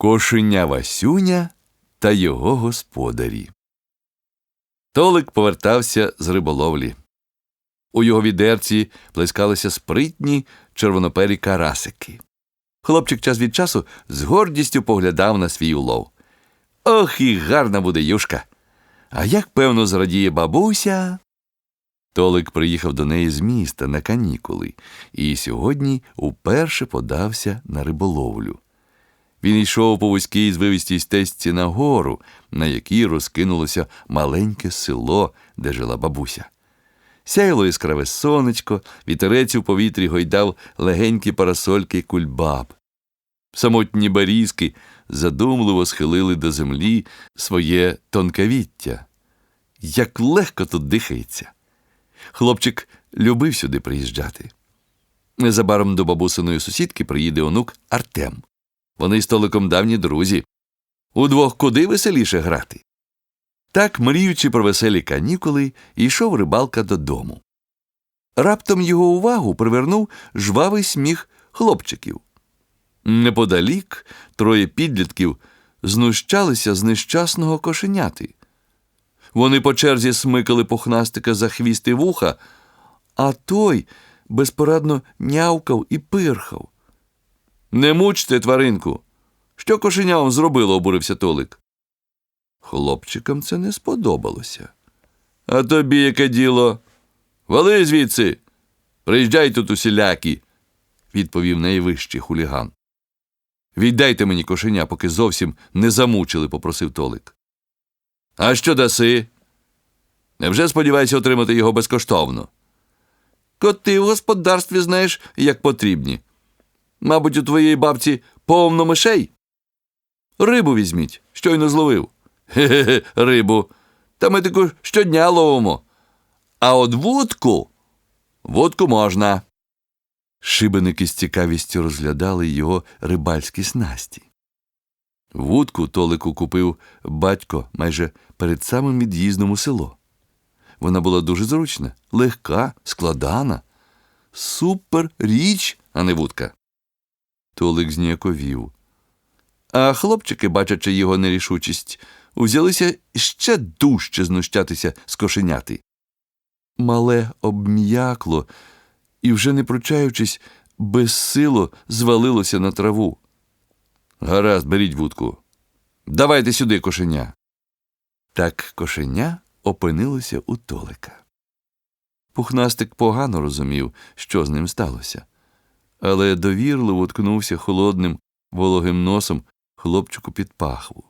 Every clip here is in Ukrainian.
Кошеня Васюня та його господарі. Толик повертався з риболовлі. У його відерці плескалися спритні червонопері карасики. Хлопчик час від часу з гордістю поглядав на свій улов. Ох, і гарна буде юшка. А як певно зрадіє бабуся. Толик приїхав до неї з міста на канікули і сьогодні уперше подався на риболовлю. Він йшов по вузькій звивістій стежці на гору, на якій розкинулося маленьке село, де жила бабуся. Сяяло яскраве сонечко, вітерець у повітрі гойдав легенькі парасольки кульбаб. Самотні барізки задумливо схилили до землі своє тонкавіття. Як легко тут дихається. Хлопчик любив сюди приїжджати. Незабаром до бабусиної сусідки приїде онук Артем. Вони з Толиком давні друзі. Удвох куди веселіше грати. Так, мріючи про веселі канікули, йшов рибалка додому. Раптом його увагу привернув жвавий сміх хлопчиків. Неподалік троє підлітків знущалися з нещасного кошеняти. Вони по черзі смикали пухнастика за хвіст і вуха, а той безпорадно нявкав і пирхав. Не мучте, тваринку. Що кошеня вам зробило, обурився Толик. Хлопчикам це не сподобалося. А тобі яке діло? Вали звідси. Приїжджай тут усілякі, відповів найвищий хуліган. Віддайте мені кошеня, поки зовсім не замучили, попросив Толик. А що даси? Невже сподіваєшся отримати його безкоштовно? Коти в господарстві знаєш, як потрібні. Мабуть, у твоєї бабці повно мишей. Рибу візьміть, щойно зловив. Хе-хе, рибу. Та ми таку щодня ловимо. А от вудку вудку можна. Шибеники з цікавістю розглядали його рибальські снасті. Вудку Толику купив батько майже перед самим від'їздом у село. Вона була дуже зручна, легка, складана. Супер річ, а не вудка. Толик зніяковів. А хлопчики, бачачи його нерішучість, узялися ще дужче знущатися з кошеняти. Мале обм'якло і, вже не пручаючись, безсило звалилося на траву. Гаразд, беріть вудку. Давайте сюди кошеня. Так кошеня опинилося у Толика. Пухнастик погано розумів, що з ним сталося, але довірливо ткнувся холодним, вологим носом хлопчику під пахву.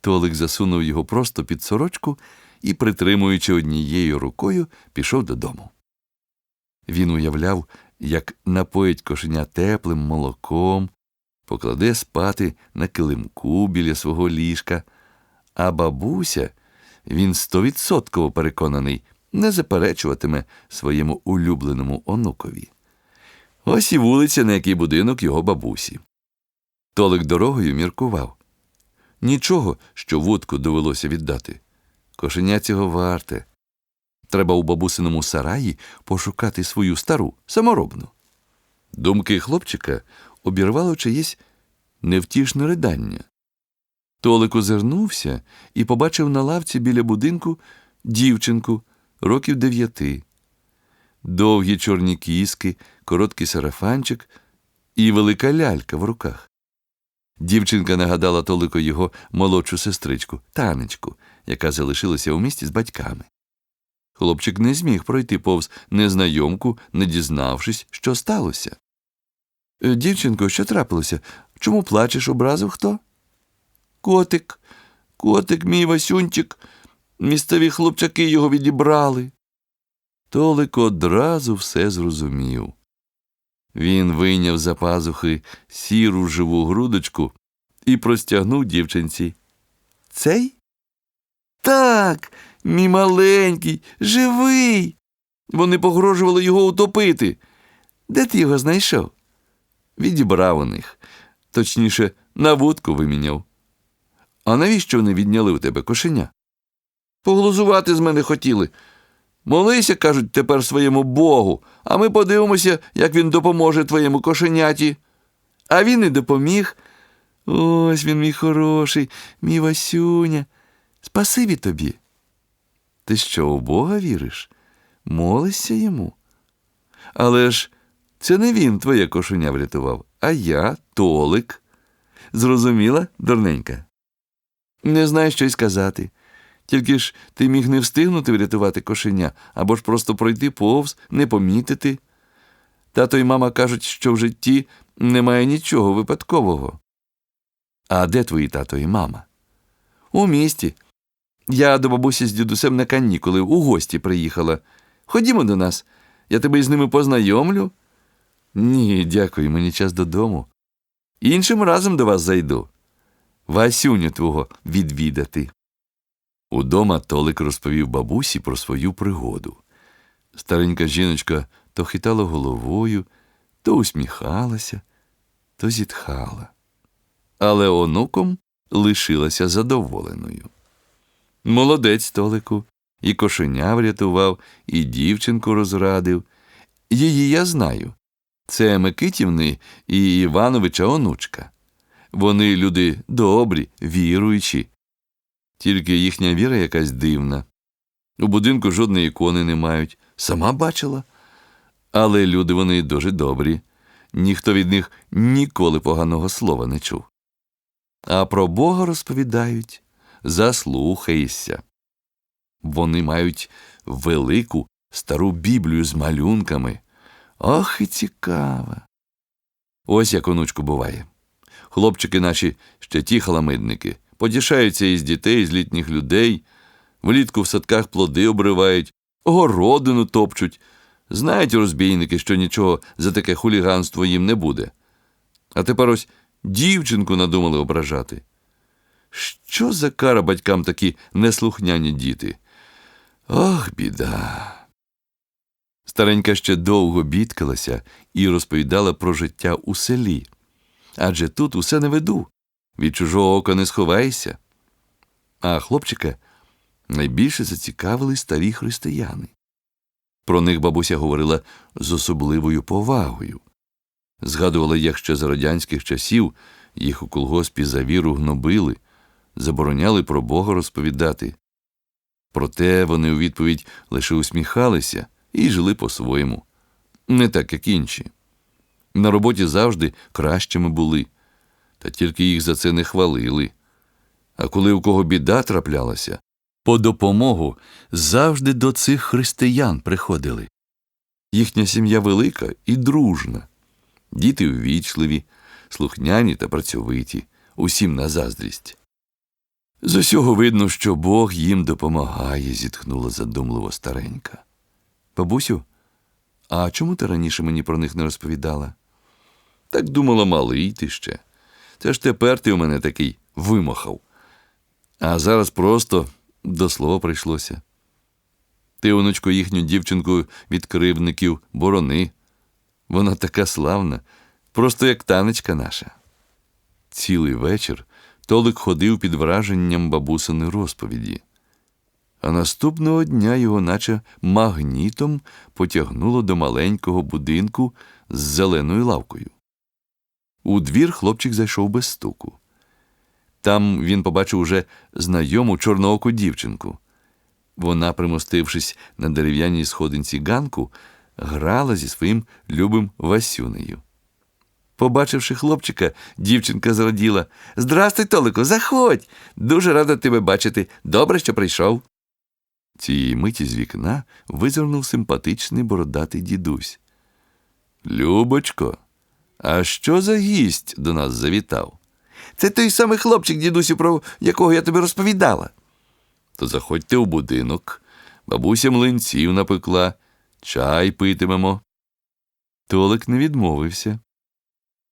Толик засунув його просто під сорочку і, притримуючи однією рукою, пішов додому. Він уявляв, як напоїть кошеня теплим молоком, покладе спати на килимку біля свого ліжка, а бабуся, він стовідсотково переконаний, не заперечуватиме своєму улюбленому онукові. Ось і вулиця, на який будинок його бабусі. Толик дорогою міркував. Нічого, що вудку довелося віддати. Кошеня цього варте. Треба у бабусиному сараї пошукати свою стару, саморобну. Думки хлопчика обірвало чиєсь невтішне ридання. Толик озирнувся і побачив на лавці біля будинку дівчинку років дев'яти. Довгі чорні кіски, короткий сарафанчик і велика лялька в руках. Дівчинка нагадала Толику його молодшу сестричку, танечку, яка залишилася у місті з батьками. Хлопчик не зміг пройти повз незнайомку, не дізнавшись, що сталося. «Е, Дівчинко, що трапилося? Чому плачеш, образив хто? Котик, котик, мій Васюнчик. Місцеві хлопчаки його відібрали. Толик одразу все зрозумів. Він вийняв за пазухи сіру живу грудочку і простягнув дівчинці. Цей? Так, мій маленький, живий. Вони погрожували його утопити. Де ти його знайшов? Відібрав у них. Точніше, на вудку виміняв. А навіщо вони відняли у тебе кошеня? Поглузувати з мене хотіли. Молися, кажуть, тепер своєму Богу, а ми подивимося, як він допоможе твоєму кошеняті. А він і допоміг. Ось він, мій хороший, мій Васюня. Спасибі тобі. Ти що, у Бога віриш? Молишся йому? Але ж це не він твоє кошеня врятував, а я, Толик. Зрозуміла, дурненька? Не знаю, що й сказати. Тільки ж ти міг не встигнути врятувати кошеня, або ж просто пройти повз, не помітити. Тато й мама кажуть, що в житті немає нічого випадкового. А де твої тато і мама? У місті. Я до бабусі з дідусем на канікули у гості приїхала. Ходімо до нас, я тебе із ними познайомлю. Ні, дякую, мені час додому. Іншим разом до вас зайду. Васюню твого відвідати. Удома Толик розповів бабусі про свою пригоду. Старенька жіночка то хитала головою, то усміхалася, то зітхала. Але онуком лишилася задоволеною. Молодець Толику, і кошеня врятував, і дівчинку розрадив. Її я знаю. Це Микитівни і Івановича онучка. Вони люди добрі, віруючі. Тільки їхня віра якась дивна. У будинку жодної ікони не мають. Сама бачила. Але люди вони дуже добрі. Ніхто від них ніколи поганого слова не чув. А про Бога розповідають заслухайся. Вони мають велику стару Біблію з малюнками. Ох, і цікава. Ось як онучку буває. Хлопчики наші ще ті халамидники, потішаються із дітей, з літніх людей, влітку в садках плоди обривають, городину топчуть. Знають розбійники, що нічого за таке хуліганство їм не буде. А тепер ось дівчинку надумали ображати. Що за кара батькам такі неслухняні діти? Ох, біда. Старенька ще довго бідкалася і розповідала про життя у селі. Адже тут усе на виду, від чужого ока не сховайся. А хлопчика найбільше зацікавили старі християни. Про них бабуся говорила з особливою повагою. Згадувала, як ще за радянських часів їх у колгоспі за віру гнобили, забороняли про Бога розповідати. Проте вони у відповідь лише усміхалися і жили по-своєму, не так, як інші. На роботі завжди кращими були, та тільки їх за це не хвалили. А коли у кого біда траплялася, по допомогу завжди до цих християн приходили. Їхня сім'я велика і дружна, діти ввічливі, слухняні та працьовиті, усім на заздрість. З усього видно, що Бог їм допомагає, зітхнула задумливо старенька. Бабусю, а чому ти раніше мені про них не розповідала? Так думала, малий ти ще. Це ж тепер ти у мене такий вимахав. А зараз просто до слова прийшлося. Ти, онучко, їхню дівчинку від кривдників борони. Вона така славна, просто як танечка наша. Цілий вечір Толик ходив під враженням бабусини розповіді, а наступного дня його, наче магнітом, потягнуло до маленького будинку з зеленою лавкою. У двір хлопчик зайшов без стуку. Там він побачив уже знайому чорнооку дівчинку. Вона, примостившись на дерев'яній сходинці ганку, грала зі своїм любим Васюнею. Побачивши хлопчика, дівчинка зраділа Здрастуй, Толику, заходь. Дуже рада тебе бачити. Добре, що прийшов. Цієї миті з вікна визирнув симпатичний бородатий дідусь. Любочко, а що за гість до нас завітав? Це той самий хлопчик, дідусю, про якого я тобі розповідала. То заходьте у будинок, бабуся млинців напекла, чай питимемо. Толик не відмовився.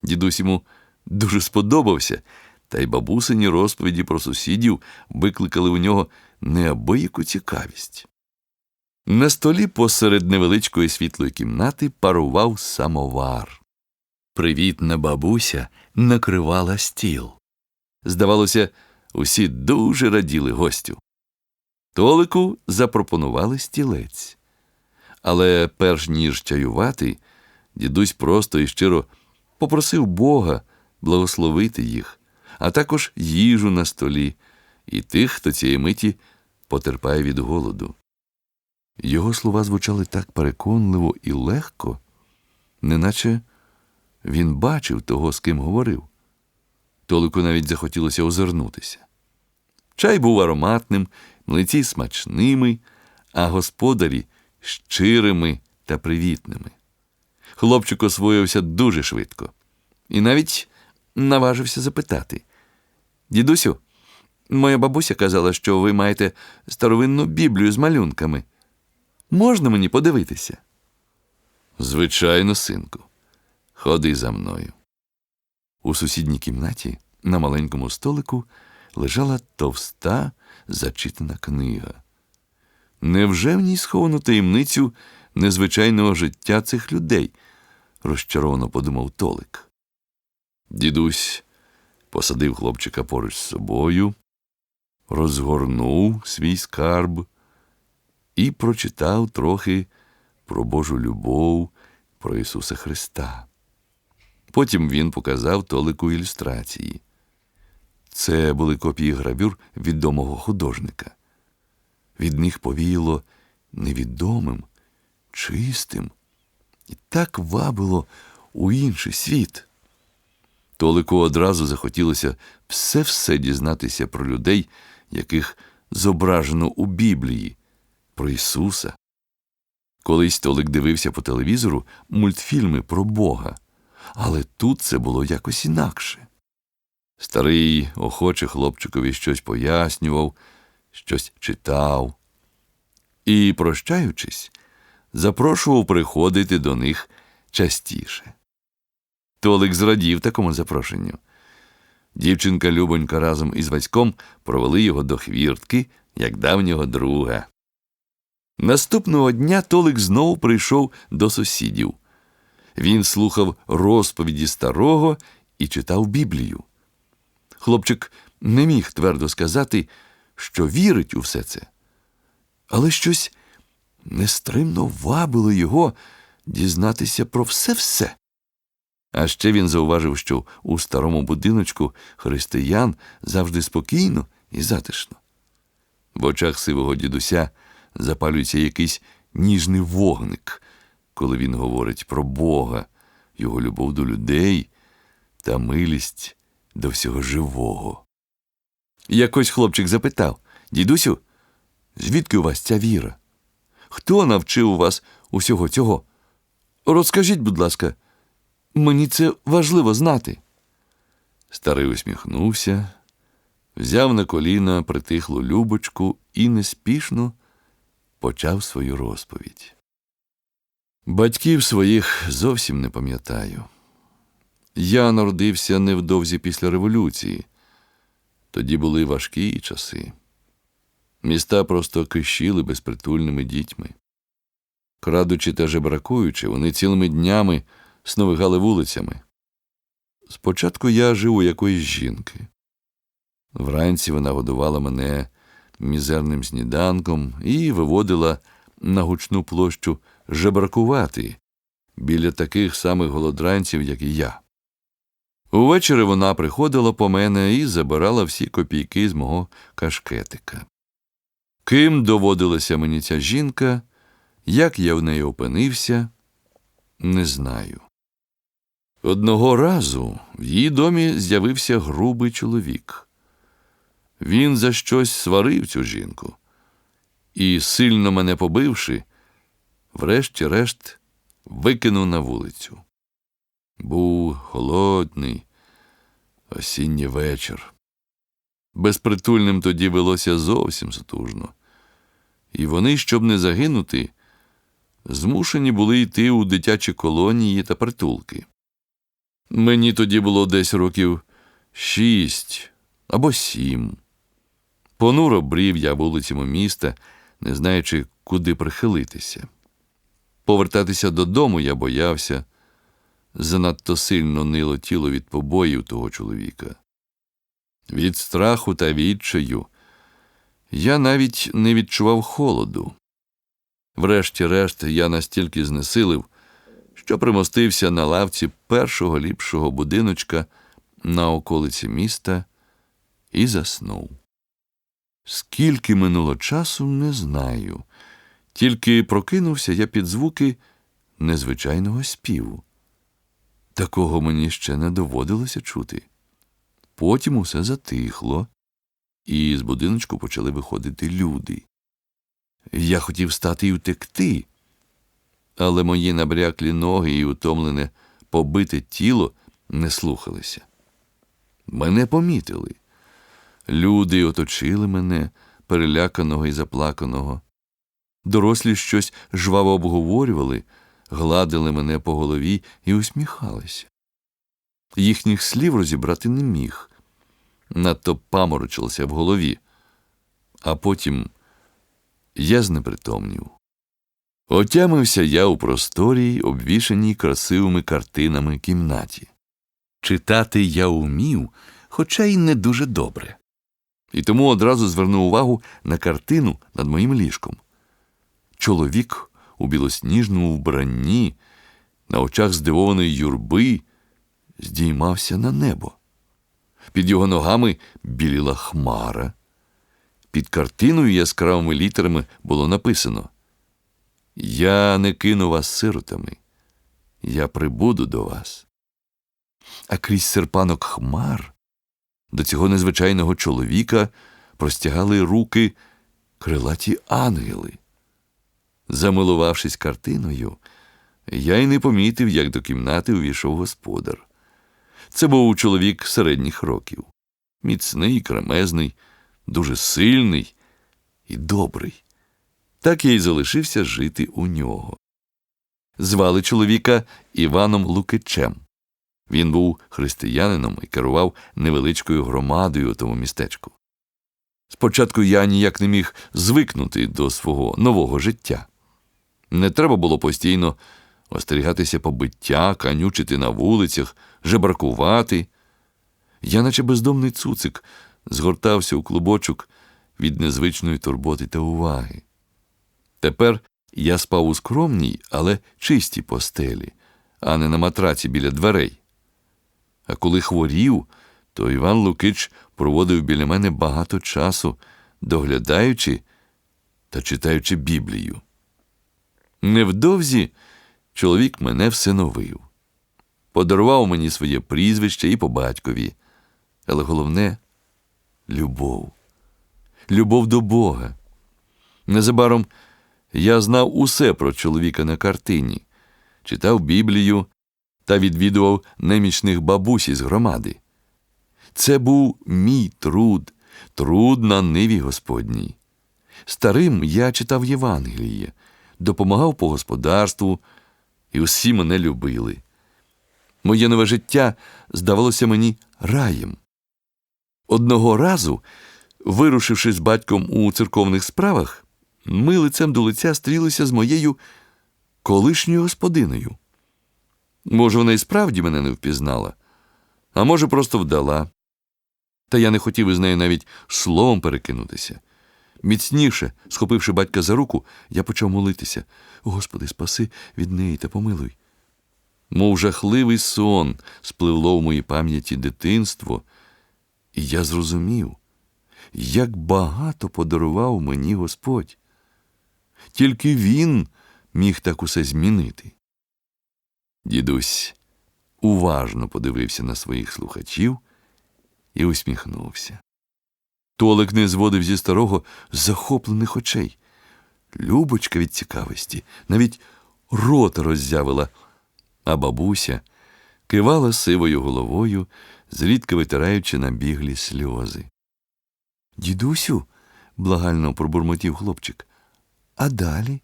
Дідусь йому дуже сподобався, та й бабусині розповіді про сусідів викликали у нього неабияку цікавість. На столі посеред невеличкої світлої кімнати парував самовар. Привітна бабуся накривала стіл. Здавалося, усі дуже раділи гостю. Толику запропонували стілець. Але перш ніж чаювати, дідусь просто і щиро попросив Бога благословити їх, а також їжу на столі і тих, хто цієї миті потерпає від голоду. Його слова звучали так переконливо і легко, неначе він бачив того, з ким говорив. Толику навіть захотілося озирнутися. Чай був ароматним, млиці смачними, а господарі щирими та привітними. Хлопчик освоївся дуже швидко і навіть наважився запитати. Дідусю, моя бабуся казала, що ви маєте старовинну біблію з малюнками. Можна мені подивитися? Звичайно, синку, ходи за мною. У сусідній кімнаті на маленькому столику лежала товста зачитана книга. Невже в ній сховано таємницю незвичайного життя цих людей? розчаровано подумав Толик. Дідусь посадив хлопчика поруч з собою, розгорнув свій скарб і прочитав трохи про Божу любов, про Ісуса Христа. Потім він показав Толику ілюстрації. Це були копії гравюр відомого художника. Від них повіяло невідомим, чистим і так вабило у інший світ. Толику одразу захотілося все-все дізнатися про людей, яких зображено у Біблії, про Ісуса. Колись Толик дивився по телевізору мультфільми про Бога, але тут це було якось інакше. Старий охоче хлопчикові щось пояснював, щось читав і, прощаючись, запрошував приходити до них частіше. Толик зрадів такому запрошенню. Дівчинка Любонька разом із Васьком провели його до хвіртки, як давнього друга. Наступного дня Толик знову прийшов до сусідів. Він слухав розповіді старого і читав Біблію. Хлопчик не міг твердо сказати, що вірить у все це, але щось нестримно вабило його дізнатися про все-все. А ще він зауважив, що у старому будиночку християн завжди спокійно і затишно. В очах сивого дідуся запалюється якийсь ніжний вогник, коли він говорить про Бога, його любов до людей та милість до всього живого. Якось хлопчик запитав Дідусю, звідки у вас ця віра? Хто навчив вас усього цього? Розкажіть, будь ласка, мені це важливо знати. Старий усміхнувся, взяв на коліна притихлу любочку і неспішно почав свою розповідь. Батьків своїх зовсім не пам'ятаю. Я народився невдовзі після революції. Тоді були важкі часи. Міста просто кишіли безпритульними дітьми. Крадучи та жебракуючи, вони цілими днями сновигали вулицями. Спочатку я жив у якоїсь жінки. Вранці вона годувала мене мізерним сніданком і виводила на гучну площу жебракувати біля таких самих голодранців, як і я. Увечері вона приходила по мене і забирала всі копійки з мого кашкетика. Ким доводилася мені ця жінка, як я в неї опинився, не знаю. Одного разу в її домі з'явився грубий чоловік. Він за щось сварив цю жінку і, сильно мене побивши, врешті-решт викинув на вулицю. Був холодний осінній вечір. Безпритульним тоді велося зовсім сутужно, і вони, щоб не загинути, змушені були йти у дитячі колонії та притулки. Мені тоді було десь років шість або сім. Понуро брів я вулицями міста, не знаючи, куди прихилитися. Повертатися додому я боявся, занадто сильно нило тіло від побоїв того чоловіка. Від страху та відчаю я навіть не відчував холоду. Врешті-решт я настільки знесилив, що примостився на лавці першого ліпшого будиночка на околиці міста і заснув. Скільки минуло часу, не знаю. Тільки прокинувся я під звуки незвичайного співу. Такого мені ще не доводилося чути. Потім усе затихло, і з будиночку почали виходити люди. Я хотів стати і втекти, але мої набряклі ноги і утомлене побите тіло не слухалися. Мене помітили. Люди оточили мене, переляканого і заплаканого. Дорослі щось жваво обговорювали, гладили мене по голові і усміхалися. Їхніх слів розібрати не міг. Надто паморочилося в голові, а потім я знепритомнів. Отямився я у просторій, обвішаній красивими картинами кімнаті. Читати я умів, хоча й не дуже добре. І тому одразу звернув увагу на картину над моїм ліжком. Чоловік у білосніжному вбранні, на очах здивованої юрби, здіймався на небо. Під його ногами біліла хмара. Під картиною яскравими літерами було написано Я не кину вас сиротами, я прибуду до вас. А крізь серпанок хмар до цього незвичайного чоловіка простягали руки крилаті ангели. Замилувавшись картиною, я й не помітив, як до кімнати увійшов господар. Це був чоловік середніх років, міцний, кремезний, дуже сильний і добрий. Так я й залишився жити у нього. Звали чоловіка Іваном Лукичем. Він був християнином і керував невеличкою громадою у тому містечку. Спочатку я ніяк не міг звикнути до свого нового життя. Не треба було постійно остерігатися побиття, канючити на вулицях, жебракувати. Я, наче бездомний цуцик, згортався у клубочок від незвичної турботи та уваги. Тепер я спав у скромній, але чистій постелі, а не на матраці біля дверей. А коли хворів, то Іван Лукич проводив біля мене багато часу, доглядаючи та читаючи Біблію. Невдовзі чоловік мене всиновив, подарував мені своє прізвище і по батькові, але головне любов, любов до Бога. Незабаром я знав усе про чоловіка на картині, читав Біблію та відвідував немічних бабусь із громади. Це був мій труд, труд на ниві Господній. Старим я читав Євангеліє, допомагав по господарству, і усі мене любили. Моє нове життя здавалося мені раєм. Одного разу, вирушивши з батьком у церковних справах, ми лицем до лиця стрілися з моєю колишньою господиною. Може, вона і справді мене не впізнала, а може, просто вдала. Та я не хотів із нею навіть словом перекинутися. Міцніше, схопивши батька за руку, я почав молитися Господи, спаси від неї та помилуй. Мов жахливий сон спливло в моїй пам'яті дитинство, і я зрозумів, як багато подарував мені Господь. Тільки він міг так усе змінити. Дідусь уважно подивився на своїх слухачів і усміхнувся. Толик не зводив зі старого захоплених очей. Любочка від цікавості навіть рота роззявила, а бабуся кивала сивою головою, зрідка витираючи набіглі сльози. Дідусю, благально пробурмотів хлопчик. А далі?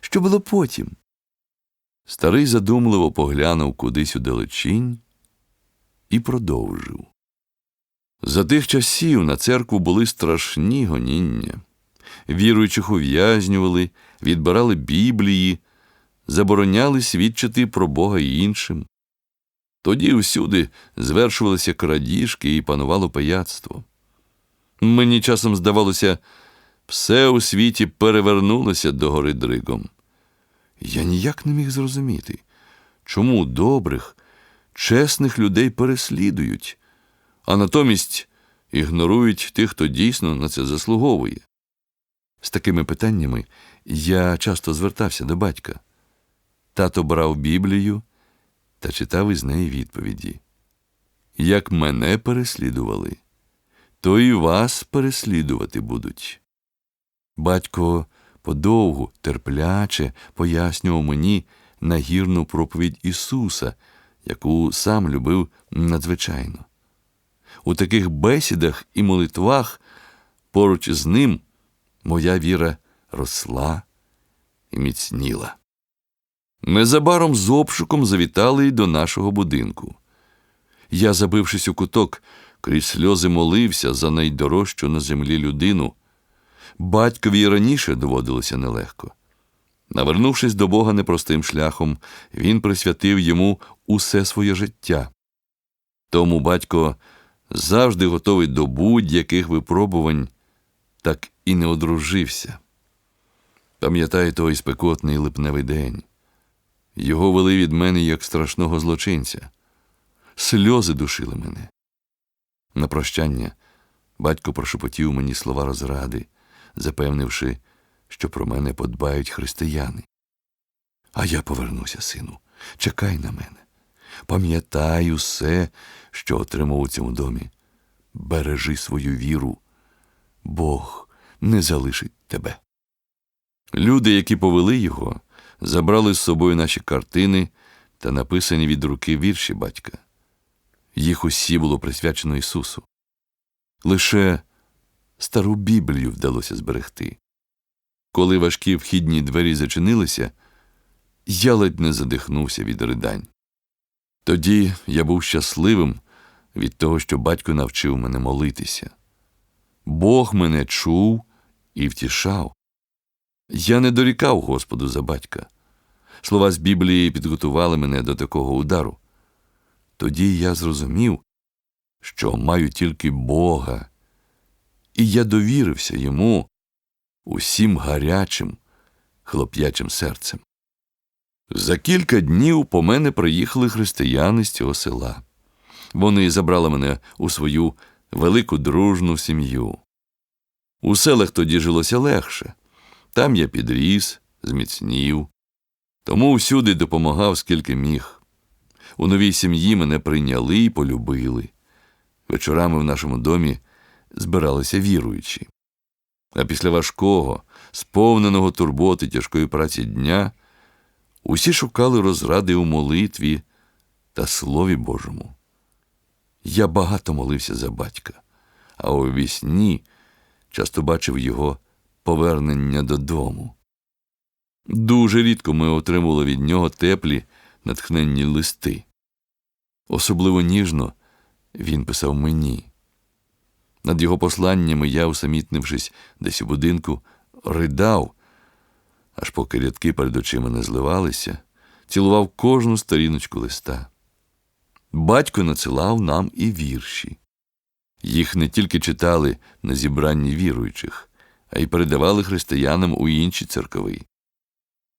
Що було потім? Старий задумливо поглянув кудись у далечінь і продовжив. За тих часів на церкву були страшні гоніння. Віруючих ув'язнювали, відбирали біблії, забороняли свідчити про Бога іншим. Тоді всюди звершувалися крадіжки і панувало пияцтво. Мені часом здавалося, все у світі перевернулося до гори дригом. Я ніяк не міг зрозуміти, чому добрих, чесних людей переслідують, а натомість ігнорують тих, хто дійсно на це заслуговує. З такими питаннями я часто звертався до батька. Тато брав Біблію та читав із неї відповіді. Як мене переслідували, то і вас переслідувати будуть. Батько подовгу, терпляче пояснював мені нагірну проповідь Ісуса, яку сам любив надзвичайно. У таких бесідах і молитвах поруч з ним моя віра росла і міцніла. Незабаром з обшуком завітали й до нашого будинку. Я, забившись у куток, крізь сльози молився за найдорожчу на землі людину. Батькові й раніше доводилося нелегко. Навернувшись до Бога непростим шляхом, він присвятив йому усе своє життя. Тому батько завжди готовий до будь-яких випробувань, так і не одружився. Пам'ятаю той спекотний липневий день. Його вели від мене як страшного злочинця. Сльози душили мене. На прощання батько прошепотів мені слова розради, запевнивши, що про мене подбають християни. А я повернуся, сину, чекай на мене. Пам'ятай усе, що отримав у цьому домі. Бережи свою віру. Бог не залишить тебе. Люди, які повели його, забрали з собою наші картини та написані від руки вірші батька. Їх усі було присвячено Ісусу. Лише стару Біблію вдалося зберегти. Коли важкі вхідні двері зачинилися, я ледь не задихнувся від ридань. Тоді я був щасливим від того, що батько навчив мене молитися. Бог мене чув і втішав. Я не дорікав Господу за батька. Слова з Біблії підготували мене до такого удару. Тоді я зрозумів, що маю тільки Бога, і я довірився йому усім гарячим, хлоп'ячим серцем. За кілька днів по мене приїхали християни з цього села. Вони забрали мене у свою велику дружну сім'ю. У селах тоді жилося легше. Там я підріс, зміцнів, тому всюди допомагав, скільки міг. У новій сім'ї мене прийняли і полюбили. Вечорами в нашому домі збиралися віруючі. А після важкого, сповненого турботи тяжкої праці дня, усі шукали розради у молитві та Слові Божому. Я багато молився за батька, а у вісні часто бачив його повернення додому. Дуже рідко ми отримували від нього теплі, натхненні листи. Особливо ніжно він писав мені. Над його посланнями я, усамітнившись десь у будинку, ридав, аж поки рядки перед очима не зливалися, цілував кожну сторіночку листа. Батько надсилав нам і вірші. Їх не тільки читали на зібранні віруючих, а й передавали християнам у інші церкові.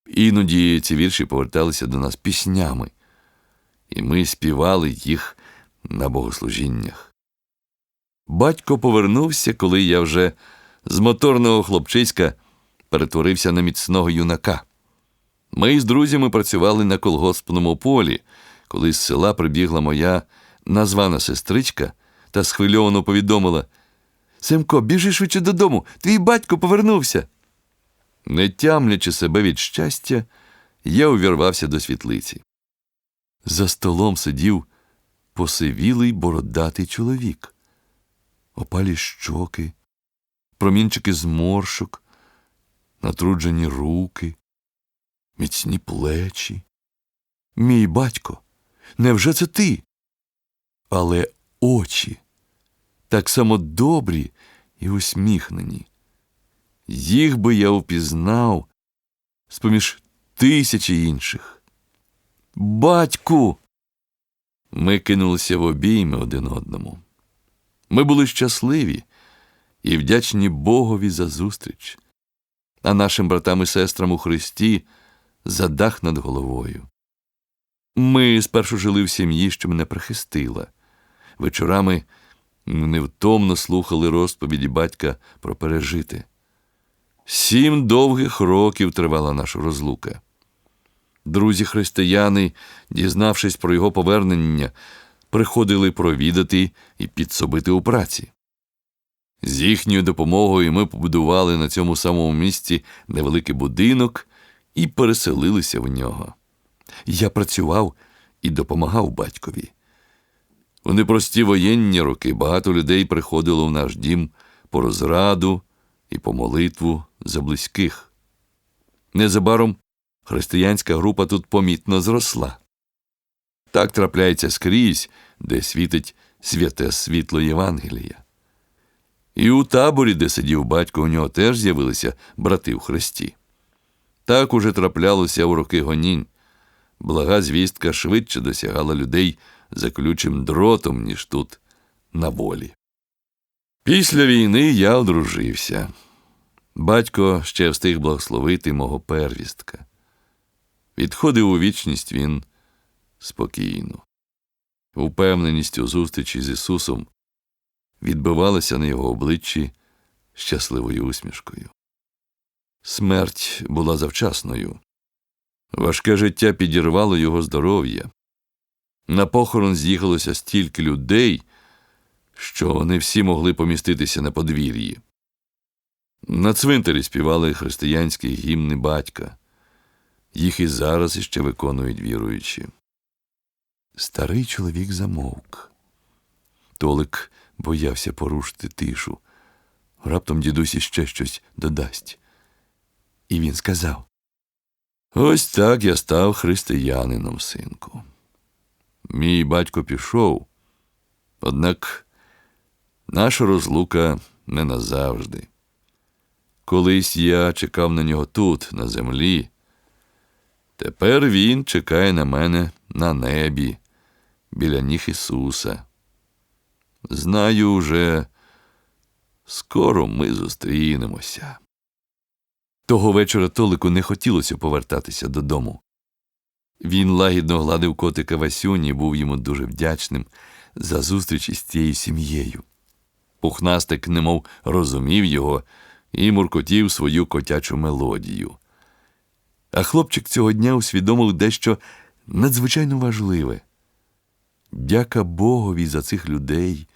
Іноді ці вірші поверталися до нас піснями, і ми співали їх на богослужіннях. Батько повернувся, коли я вже з моторного хлопчиська перетворився на міцного юнака. Ми з друзями працювали на колгоспному полі, коли з села прибігла моя названа сестричка та схвильовано повідомила Семко, біжи швидше додому, твій батько повернувся. Не тямлячи себе від щастя, я увірвався до світлиці. За столом сидів посивілий бородатий чоловік, опалі щоки, промінчики зморшок, натруджені руки, міцні плечі. Мій батько, невже це ти? Але очі так само добрі і усміхнені. Їх би я впізнав з поміж тисячі інших. Батьку. Ми кинулися в обійми один одному. Ми були щасливі і вдячні Богові за зустріч, а нашим братам і сестрам у Христі за дах над головою. Ми спершу жили в сім'ї, що мене прихистила. Вечорами Ми невтомно слухали розповіді батька про пережити. Сім довгих років тривала наша розлука. Друзі християни, дізнавшись про його повернення, приходили провідати і підсобити у праці. З їхньою допомогою ми побудували на цьому самому місці невеликий будинок і переселилися в нього. Я працював і допомагав батькові. У непрості воєнні роки багато людей приходило в наш дім по розраду і по молитву за близьких. Незабаром християнська група тут помітно зросла. Так трапляється скрізь, де світить святе світло Євангелія. І у таборі, де сидів батько, у нього теж з'явилися брати в Христі. Так уже траплялося у роки гонінь. Блага звістка швидше досягала людей за ключим дротом, ніж тут, на волі. Після війни я одружився. Батько ще встиг благословити мого первістка. Відходив у вічність він спокійно. Упевненість у зустрічі з Ісусом відбивалася на його обличчі щасливою усмішкою. Смерть була завчасною. Важке життя підірвало його здоров'я. На похорон з'їхалося стільки людей, що не всі могли поміститися на подвір'ї. На цвинтарі співали християнські гімни батька. Їх і зараз іще виконують віруючі. Старий чоловік замовк. Толик боявся порушити тишу. Раптом дідусь іще щось додасть. І він сказав: Ось так я став християнином, синку. Мій батько пішов, однак наша розлука не назавжди. Колись я чекав на нього тут, на землі. Тепер він чекає на мене на небі, біля ніг Ісуса. Знаю уже, скоро ми зустрінемося. Того вечора Толику не хотілося повертатися додому. Він лагідно гладив котика Васюні і був йому дуже вдячним за зустріч із цією сім'єю. Пухнастик немов розумів його і муркотів свою котячу мелодію. А хлопчик цього дня усвідомив дещо надзвичайно важливе. Дяка Богові за цих людей,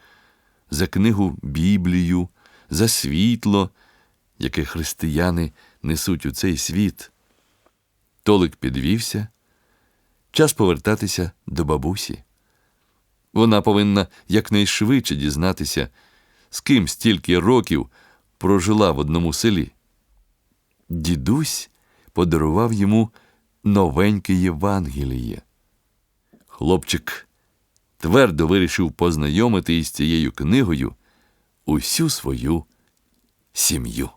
за книгу Біблію, за світло, яке християни несуть у цей світ. Толик підвівся. Час повертатися до бабусі. Вона повинна якнайшвидше дізнатися, з ким стільки років прожила в одному селі. Дідусь подарував йому новеньке Євангеліє. Хлопчик твердо вирішив познайомити із цією книгою усю свою сім'ю.